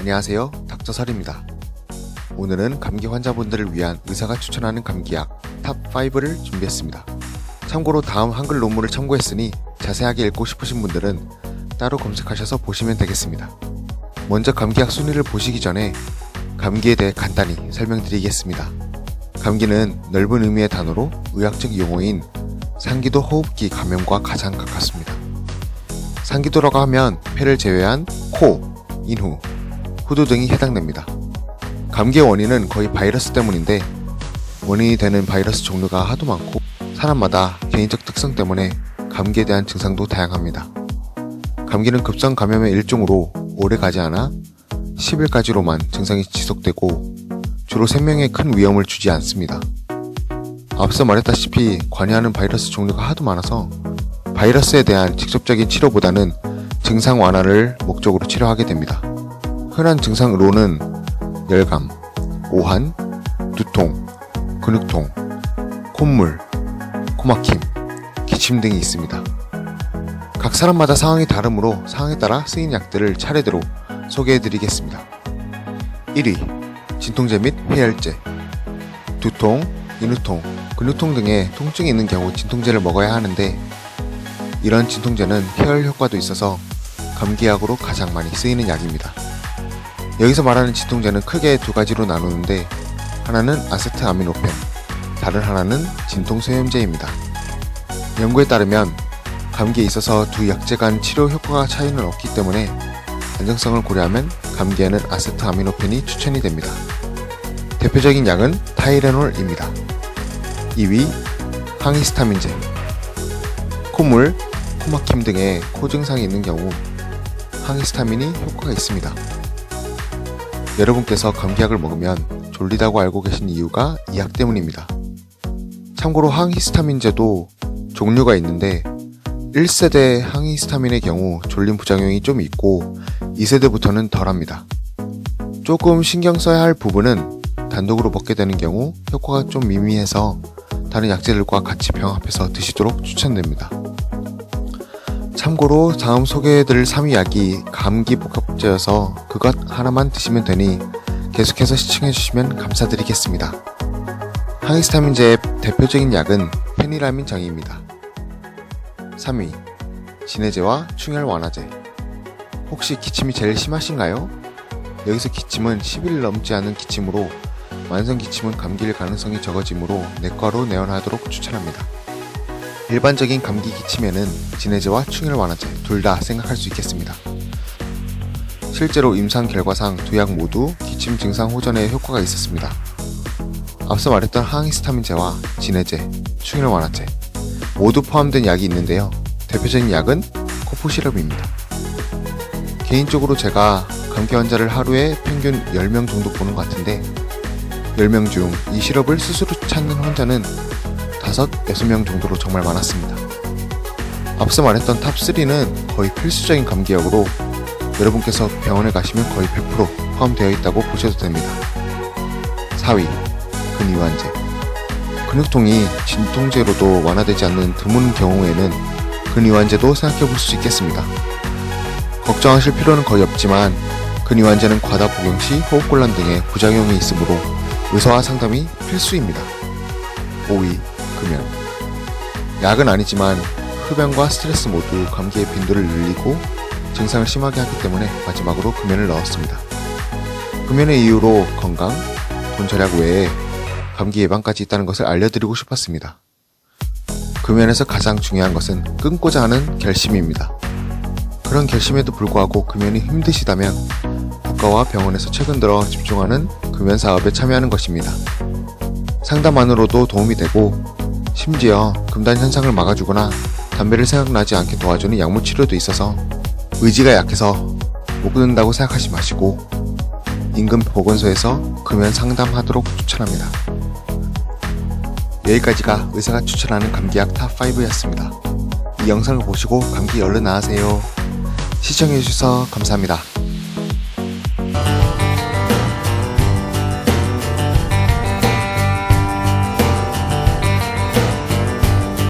안녕하세요. 닥터설입니다. 오늘은 감기 환자분들을 위한 의사가 추천하는 감기약 탑5를 준비했습니다. 참고로 다음 한글 논문을 참고했으니 자세하게 읽고 싶으신 분들은 따로 검색하셔서 보시면 되겠습니다. 먼저 감기약 순위를 보시기 전에 감기에 대해 간단히 설명드리겠습니다. 감기는 넓은 의미의 단어로 의학적 용어인 상기도 호흡기 감염과 가장 가깝습니다. 상기도라고 하면 폐를 제외한 코, 인후, 후두 등이 해당됩니다. 감기의 원인은 거의 바이러스 때문인데 원인이 되는 바이러스 종류가 하도 많고 사람마다 개인적 특성 때문에 감기에 대한 증상도 다양합니다. 감기는 급성 감염의 일종으로 오래 가지 않아 10일까지로만 증상이 지속되고 주로 생명에 큰 위험을 주지 않습니다. 앞서 말했다시피 관여하는 바이러스 종류가 하도 많아서 바이러스에 대한 직접적인 치료보다는 증상 완화를 목적으로 치료하게 됩니다. 흔한 증상으로는 열감, 오한, 두통, 근육통, 콧물, 코막힘, 기침 등이 있습니다. 각 사람마다 상황이 다르므로 상황에 따라 쓰인 약들을 차례대로 소개해드리겠습니다. 1위 진통제 및 해열제 두통, 인후통, 근육통 등의 통증이 있는 경우 진통제를 먹어야 하는데 이런 진통제는 해열 효과도 있어서 감기약으로 가장 많이 쓰이는 약입니다. 여기서 말하는 진통제는 크게 두 가지로 나누는데 하나는 아세트아미노펜, 다른 하나는 진통소염제입니다. 연구에 따르면 감기에 있어서 두 약제 간 치료 효과가 차이는 없기 때문에 안정성을 고려하면 감기에는 아세트아미노펜이 추천이 됩니다. 대표적인 약은 타이레놀입니다. 2위 항히스타민제 콧물, 코막힘 등의 코 증상이 있는 경우 항히스타민이 효과가 있습니다. 여러분께서 감기약을 먹으면 졸리다고 알고 계신 이유가 이 약 때문입니다. 참고로 항히스타민제도 종류가 있는데 1세대 항히스타민의 경우 졸림 부작용이 좀 있고 2세대부터는 덜합니다. 조금 신경 써야 할 부분은 단독으로 먹게 되는 경우 효과가 좀 미미해서 다른 약재들과 같이 병합해서 드시도록 추천됩니다. 참고로 다음 소개해드릴 3위 약이 감기 복합제여서 그것 하나만 드시면 되니 계속해서 시청해주시면 감사드리겠습니다. 항히스타민제의 대표적인 약은 페니라민 정입니다. 3위 진해제와 충혈 완화제 혹시 기침이 제일 심하신가요? 여기서 기침은 10일 넘지 않은 기침으로 만성 기침은 감기일 가능성이 적어지므로 내과로 내원하도록 추천합니다. 일반적인 감기 기침에는 진해제와 충혈 완화제 둘 다 생각할 수 있겠습니다. 실제로 임상 결과상 두 약 모두 기침 증상 호전에 효과가 있었습니다. 앞서 말했던 항히스타민제와 진해제, 충혈 완화제 모두 포함된 약이 있는데요. 대표적인 약은 코프 시럽입니다. 개인적으로 제가 감기 환자를 하루에 평균 10명 정도 보는 것 같은데 10명 중 이 시럽을 스스로 찾는 환자는 5, 6명 정도로 정말 많았습니다. 앞서 말했던 탑3는 거의 필수적인 감기약으로 여러분께서 병원에 가시면 거의 100% 포함되어 있다고 보셔도 됩니다. 4위 근이완제 근육통이 진통제로도 완화되지 않는 드문 경우에는 근이완제도 생각해 볼 수 있겠습니다. 걱정하실 필요는 거의 없지만 근이완제는 과다 복용 시 호흡곤란 등의 부작용이 있으므로 의사와 상담이 필수입니다. 5위 금연 약은 아니지만 흡연과 스트레스 모두 감기의 빈도를 늘리고 증상을 심하게 하기 때문에 마지막으로 금연을 넣었습니다. 금연의 이유로 건강, 돈 절약 외에 감기 예방까지 있다는 것을 알려드리고 싶었습니다. 금연에서 가장 중요한 것은 끊고자 하는 결심입니다. 그런 결심에도 불구하고 금연이 힘드시다면 국가와 병원에서 최근 들어 집중하는 금연 사업에 참여하는 것입니다. 상담만으로도 도움이 되고 심지어 금단 현상을 막아주거나 담배를 생각나지 않게 도와주는 약물 치료도 있어서 의지가 약해서 못 끊는다고 생각하지 마시고 인근 보건소에서 금연 상담하도록 추천합니다. 여기까지가 의사가 추천하는 감기약 탑5였습니다. 이 영상을 보시고 감기 얼른 나으세요. 시청해주셔서 감사합니다.